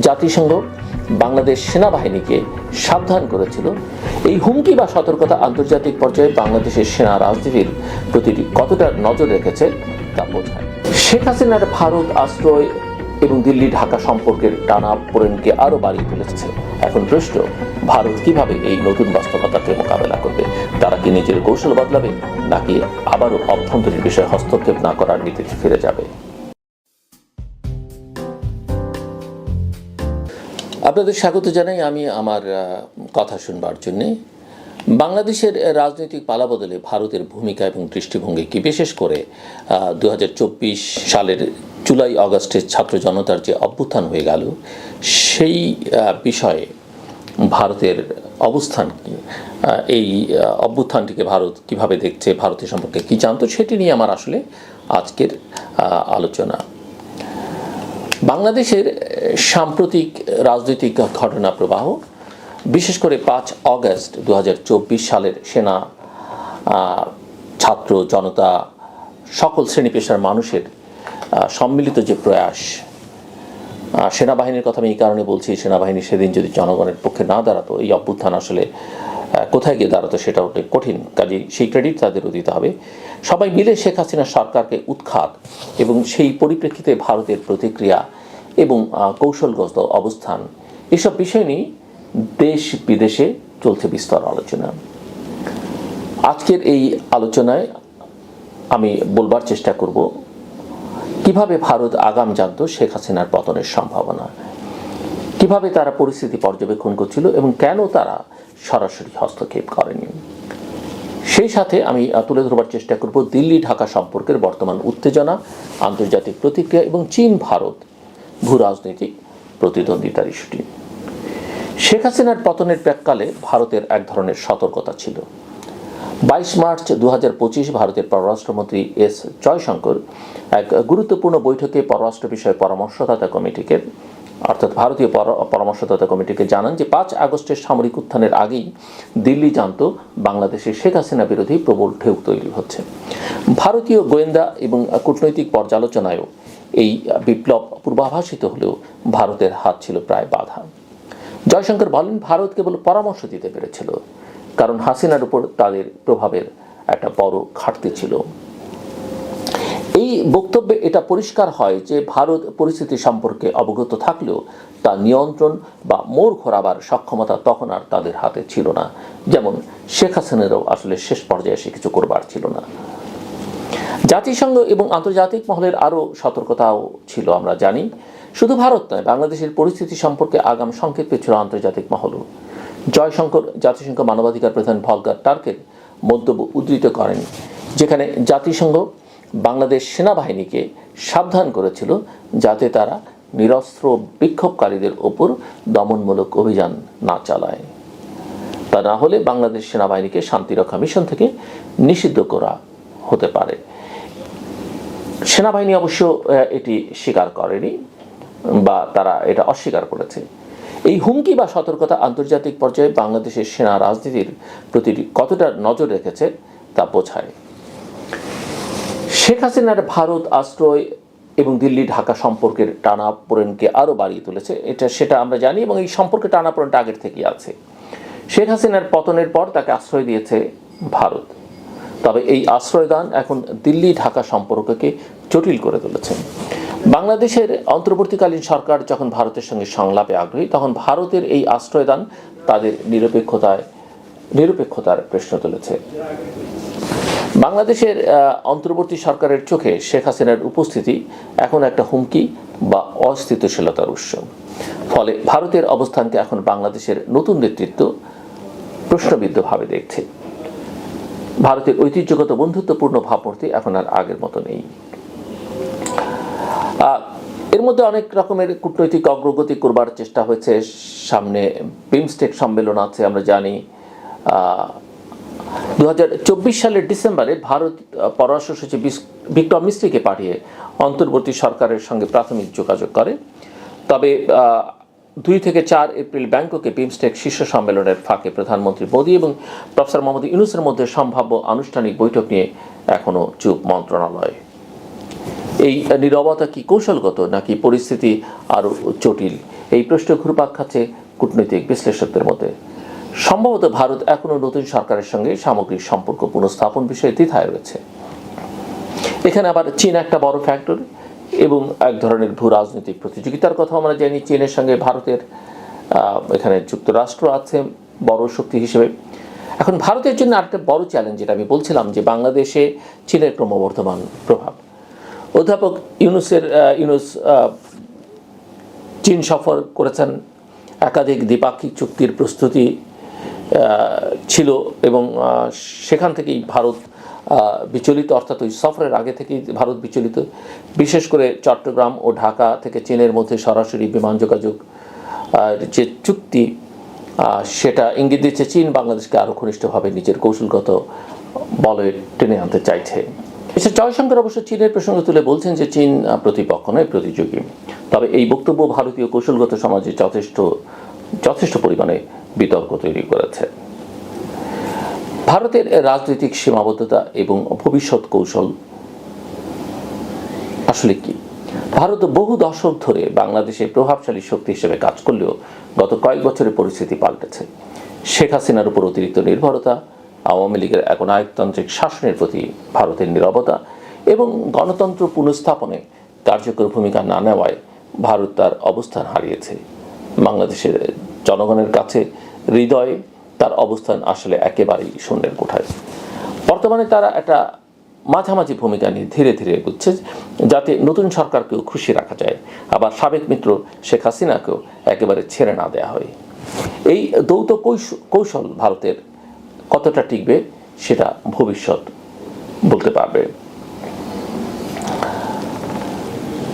জাতিসংঘ বাংলাদেশ সেনাবাহিনীকে সাবধান করেছিল। এই হুমকি বা সতর্কতা আন্তর্জাতিক পর্যায়ে বাংলাদেশের সেনা রাজনীতির প্রতি কতটা নজর রেখেছে তা বোঝায়। শেখ হাসিনার ভারত আশ্রয় এবং দিল্লি ঢাকা সম্পর্কের টানা পোড়েনকে আরও বাড়িয়ে তুলেছে। এখন প্রশ্ন, ভারত কীভাবে এই নতুন বাস্তবতাকে মোকাবেলা করবে? তারা কি নিজের কৌশল বদলাবে নাকি আবারও অভ্যন্তরীণ বিষয়ে হস্তক্ষেপ না করার নীতিতে ফিরে যাবে? আপনাদের স্বাগত জানাই, আমি আমার কথা শুনবার জন্যে। বাংলাদেশের রাজনৈতিক পালাবদলে ভারতের ভূমিকা এবং দৃষ্টিভঙ্গি কি? বিশেষ করে দু হাজার চব্বিশ সালের জুলাই আগস্টের ছাত্র জনতার যে অভ্যুত্থান হয়ে গেল, সেই বিষয়ে ভারতের অবস্থান এই অভ্যুত্থানটিকে ভারত কীভাবে দেখছে, ভারতের সম্পর্কে কি জানতো, সেটি নিয়ে আমার আসলে আজকের আলোচনা। বাংলাদেশের সাম্প্রতিক রাজনৈতিক ঘটনা প্রবাহ, বিশেষ করে পাঁচ অগস্ট দু হাজার চব্বিশ সালের সেনা ছাত্র জনতা, সকল শ্রেণি পেশার মানুষের সম্মিলিত যে প্রয়াস সেনাবাহিনীর কথা আমি এই কারণে বলছি, সেনাবাহিনী সেদিন যদি জনগণের পক্ষে না দাঁড়াতো, এই অভ্যুত্থান আসলে কোথায় গিয়ে দাঁড়াতো সেটা অনেক কঠিন। কাজেই সেই ক্রেডিট তাদেরও দিতে হবে। সবাই মিলে শেখ হাসিনা সরকারকে উৎখাত এবং সেই পরিপ্রেক্ষিতে ভারতের প্রতিক্রিয়া এবং কৌশলগত অবস্থান, এসব বিষয় নিয়ে দেশ বিদেশে চলছে বিস্তর আলোচনা। আজকের এই আলোচনায় আমি বলবার চেষ্টা করব, কীভাবে ভারত আগাম জানত শেখ হাসিনার পতনের সম্ভাবনা? কীভাবে তারা পরিস্থিতি পর্যবেক্ষণ করছিল এবং কেন তারা সরাসরি হস্তক্ষেপ করেনি? সেই সাথে আমি তুলে ধরবার চেষ্টা করব দিল্লি ঢাকা সম্পর্কের বর্তমান উত্তেজনা, আন্তর্জাতিক প্রতিক্রিয়া এবং চীন ভারত ভূ রাজনৈতিক প্রতিদ্বন্দ্বিতার ইস্যুটি। শেখ হাসিনার পতনের প্রাককালে ভারতের এক ধরনের সতর্কতা ছিল। বাইশ মার্চ দু হাজার পঁচিশ ভারতের পররাষ্ট্রমন্ত্রী এস জয়শঙ্কর এক গুরুত্বপূর্ণ বৈঠকে পররাষ্ট্র বিষয়ে পরামর্শদাতা কমিটিকে অর্থাৎ ভারতীয় পর- পরামর্শদাতা কমিটিকে জানান যে পাঁচ আগস্টের সামরিক উত্থানের আগেই দিল্লি জানত বাংলাদেশে শেখ হাসিনা বিরোধী প্রবল ঢেউ তৈরি হচ্ছে। ভারতীয় গোয়েন্দা এবং কূটনৈতিক পর্যালোচনায়ও এই বিপ্লব পূর্বাভাসিত হলেও ভারতের হাত ছিল প্রায় বাধা। জয়শঙ্কর বলেন, ভারত কেবল পরামর্শ দিতে পেরেছিল, কারণ হাসিনার উপর তাদের প্রভাবের একটা বড় ঘাটতি ছিল। এই বক্তব্যে এটা পরিষ্কার হয় যে ভারত পরিস্থিতি সম্পর্কে অবগত থাকলেও তা নিয়ন্ত্রণ বা মোড় ঘোরাবার সক্ষমতা তখন আর তাদের হাতে ছিল না। যেমন শেখ হাসিনেরও আসলে শেষ পর্যায়ে সে কিছু করবার ছিল না। জাতিসংঘ এবং আন্তর্জাতিক মহলের আরও সতর্কতাও ছিল, আমরা জানি। শুধু ভারত নয়, বাংলাদেশের পরিস্থিতি সম্পর্কে আগাম সংকেত পেয়েছিল আন্তর্জাতিক মহলও। জয়শঙ্কর, জাতিসংঘ মানবাধিকার প্রধান ভলগার টার্কের মন্তব্য উদ্ধৃত করেন, যেখানে জাতিসংঘ বাংলাদেশ সেনাবাহিনীকে সাবধান করেছিল যাতে তারা নিরস্ত্র বিক্ষোভকারীদের ওপর দমনমূলক অভিযান না চালায়। তা না হলে বাংলাদেশ সেনাবাহিনীকে শান্তিরক্ষা মিশন থেকে নিষিদ্ধ করা হতে পারে। সেনাবাহিনী অবশ্য এটি স্বীকার করেনি বা তারা এটা অস্বীকার করেছে। এই হুমকি বা সতর্কতা আন্তর্জাতিক পর্যায়ে বাংলাদেশের সেনা রাজনীতির প্রতি কতটা নজর রেখেছে তা বোঝায়। শেখ হাসিনার ভারত আশ্রয় এবং দিল্লি ঢাকা সম্পর্কের টানাপোড়েনকে আরও বাড়িয়ে তুলেছে। এটা সেটা আমরা জানি এবং এই সম্পর্কে টানাপোড়েনটা আগের থেকেই আছে। শেখ হাসিনার পতনের পর তাকে আশ্রয় দিয়েছে ভারত। তবে এই আশ্রয়দান এখন দিল্লি ঢাকা সম্পর্ককে জটিল করে তুলেছে। বাংলাদেশের অন্তর্বর্তীকালীন সরকার যখন ভারতের সঙ্গে সংলাপে আগ্রহী, তখন ভারতের এই আশ্রয়দান তাদের নিরপেক্ষতায়, নিরপেক্ষতার প্রশ্ন তুলেছে। বাংলাদেশের অন্তর্বর্তী সরকারের চোখে শেখ হাসিনার উপস্থিতি এখন একটা হুমকি বা অস্থিতিশীলতার উৎস। ফলে ভারতের অবস্থানকে এখন বাংলাদেশের নতুন নেতৃত্ব প্রশ্নবিদ্ধভাবে দেখছে। ভারতের ঐতিহ্যগত বন্ধুত্বপূর্ণ ভাবমূর্তি এখন আর আগের মতো নেই। এর মধ্যে অনেক রকমের কূটনৈতিক অগ্রগতি করবার চেষ্টা হয়েছে। সামনে বিমস্টেক সম্মেলন আছে, আমরা জানি। দু হাজার চব্বিশ সালের ডিসেম্বরে ভারত পররাষ্ট্র সচিব ভিক্টর মিস্ত্রিকে পাঠিয়ে অন্তর্বর্তী সরকারের সঙ্গে প্রাথমিক যোগাযোগ করে। তবে দুই থেকে চার এপ্রিল ব্যাংককে বিমস্টেক শীর্ষ সম্মেলনের ফাঁকে প্রধানমন্ত্রী মোদী এবং প্রফেসর মোহাম্মদ ইউনুসের মধ্যে সম্ভাব্য আনুষ্ঠানিক বৈঠক নিয়ে এখনও চুপ মন্ত্রণালয়। এই নীরবতা কি কৌশলগত নাকি পরিস্থিতি আরও জটিল? এই প্রশ্ন ঘুরপাক খাচ্ছে কূটনৈতিক বিশ্লেষকদের মধ্যে। সম্ভবত ভারত এখনও নতুন সরকারের সঙ্গে সামগ্রিক সম্পর্ক পুনঃস্থাপন বিষয়ে দ্বিধায় রয়েছে। এখানে আবার চীন একটা বড় ফ্যাক্টর এবং এক ধরনের ভূ রাজনৈতিক প্রতিযোগিতার কথা আমরা জানি। চীনের সঙ্গে ভারতের এখানে যুক্তরাষ্ট্র আছে বড় শক্তি হিসেবে। এখন ভারতের জন্য আরেকটা বড় চ্যালেঞ্জ যেটা আমি বলছিলাম যে বাংলাদেশে চীনের ক্রমবর্ধমান প্রভাব। অধ্যাপক ইউনুসের ইউনুস চীন সফর করেছেন। একাধিক দ্বিপাক্ষিক চুক্তির প্রস্তুতি ছিল এবং সেখান থেকেই ভারত বিচলিত, অর্থাৎ ওই সফরের আগে থেকেই ভারত বিচলিত। বিশেষ করে চট্টগ্রাম ও ঢাকা থেকে চীনের মধ্যে সরাসরি বিমান যোগাযোগ যে চুক্তি সেটা ইঙ্গিত দিচ্ছে চীন বাংলাদেশকে আরও ঘনিষ্ঠভাবে নিজের কৌশলগত বলে টেনে আনতে চাইছে। মিস্টার জয়শঙ্কর অবশ্য চীনের প্রসঙ্গ তুলে বলছেন যে চীন প্রতিপক্ষ নয়, প্রতিযোগী। তবে এই বক্তব্য ভারতীয় কৌশলগত সমাজে যথেষ্ট যথেষ্ট পরিমাণে বিতর্ক তৈরি করেছে। ভারতের রাজনৈতিক সীমাবদ্ধতা এবং ভবিষ্যৎ কৌশল আসলে কি? ভারত বহু দশক ধরে বাংলাদেশে প্রভাবশালী শক্তি হিসেবে কাজ করলেও গত কয়েক বছরের পরিস্থিতি পাল্টেছে। শেখ হাসিনার উপর অতিরিক্ত নির্ভরতা, আওয়ামী লীগের এখন আয়কতান্ত্রিক শাসনের প্রতি ভারতের নিরবতা এবং গণতন্ত্র পুনঃস্থাপনে কার্যকর ভূমিকা না নেওয়ায় ভারত তার অবস্থান হারিয়েছে। বাংলাদেশের জনগণের কাছে হৃদয়ে, তার অবস্থান আসলে একেবারেই শূন্যের কোঠায়। বর্তমানে তারা একটা মাঝামাঝি ভূমিকা নিয়ে ধীরে ধীরে এগুচ্ছে, যাতে নতুন সরকারকেও খুশি রাখা যায়। আবার সাবেক মিত্র শেখ হাসিনাকেও একেবারে ছেড়ে না দেওয়া হয়। এই দৌত কৌশ- কৌশল ভারতের কতটা টিকবে, সেটা ভবিষ্যৎ বলতে পারবে।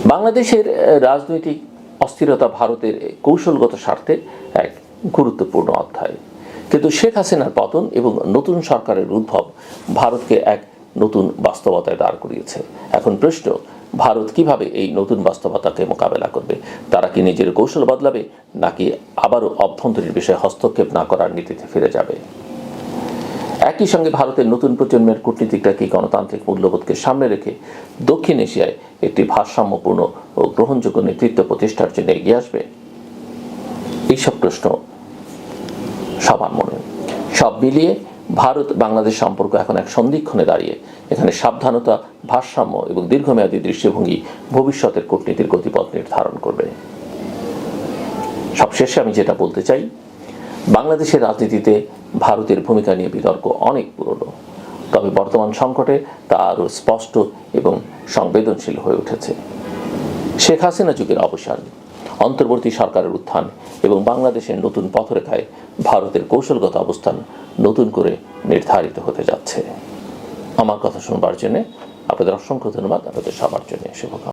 বাংলাদেশের রাজনৈতিক অস্থিরতা ভারতের কৌশলগত স্বার্থে এক গুরুত্বপূর্ণ অধ্যায়। কিন্তু শেখ হাসিনার পতন এবং নতুন সরকারের উদ্ভব ভারতকে এক নতুন বাস্তবতায় দাঁড় করিয়েছে। এখন প্রশ্ন, ভারত কীভাবে এই নতুন বাস্তবতাকে মোকাবেলা করবে? তারা কি নিজের কৌশল বদলাবে নাকি আবারও অভ্যন্তরীণ বিষয়ে হস্তক্ষেপ না করার নীতিতে ফিরে যাবে? একই সঙ্গে ভারতের নতুন প্রজন্মের কূটনীতিকরা কি গণতান্ত্রিক মূল্যবোধকে সামনে রেখে দক্ষিণ এশিয়ায় একটি ভারসাম্যপূর্ণ ও গ্রহণযোগ্য নেতৃত্ব প্রতিষ্ঠার জন্য এগিয়ে আসবে? এইসব প্রশ্ন সবার মনে। সব মিলিয়ে ভারত বাংলাদেশ সম্পর্ক এখন এক সন্ধিক্ষণে দাঁড়িয়ে। এখানে সাবধানতা, ভারসাম্য এবং দীর্ঘমেয়াদী দৃষ্টিভঙ্গি ভবিষ্যতের কূটনীতির গতিপথ নির্ধারণ করবে। সবশেষে আমি যেটা বলতে চাই বাংলাদেশের রাজনীতিতে ভারতের ভূমিকা নিয়ে বিতর্ক অনেক পুরনো। তবে বর্তমান সংকটে তা আরও স্পষ্ট এবং সংবেদনশীল হয়ে উঠেছে। শেখ হাসিনা যুগের অবসান, অন্তর্বর্তী সরকারের উত্থান এবং বাংলাদেশের নতুন পথরেখায় ভারতের কৌশলগত অবস্থান নতুন করে নির্ধারিত হতে যাচ্ছে। আমার কথা শুনবার জন্যে আপনাদের অসংখ্য ধন্যবাদ। আপনাদের সবার জন্য শুভকামনা।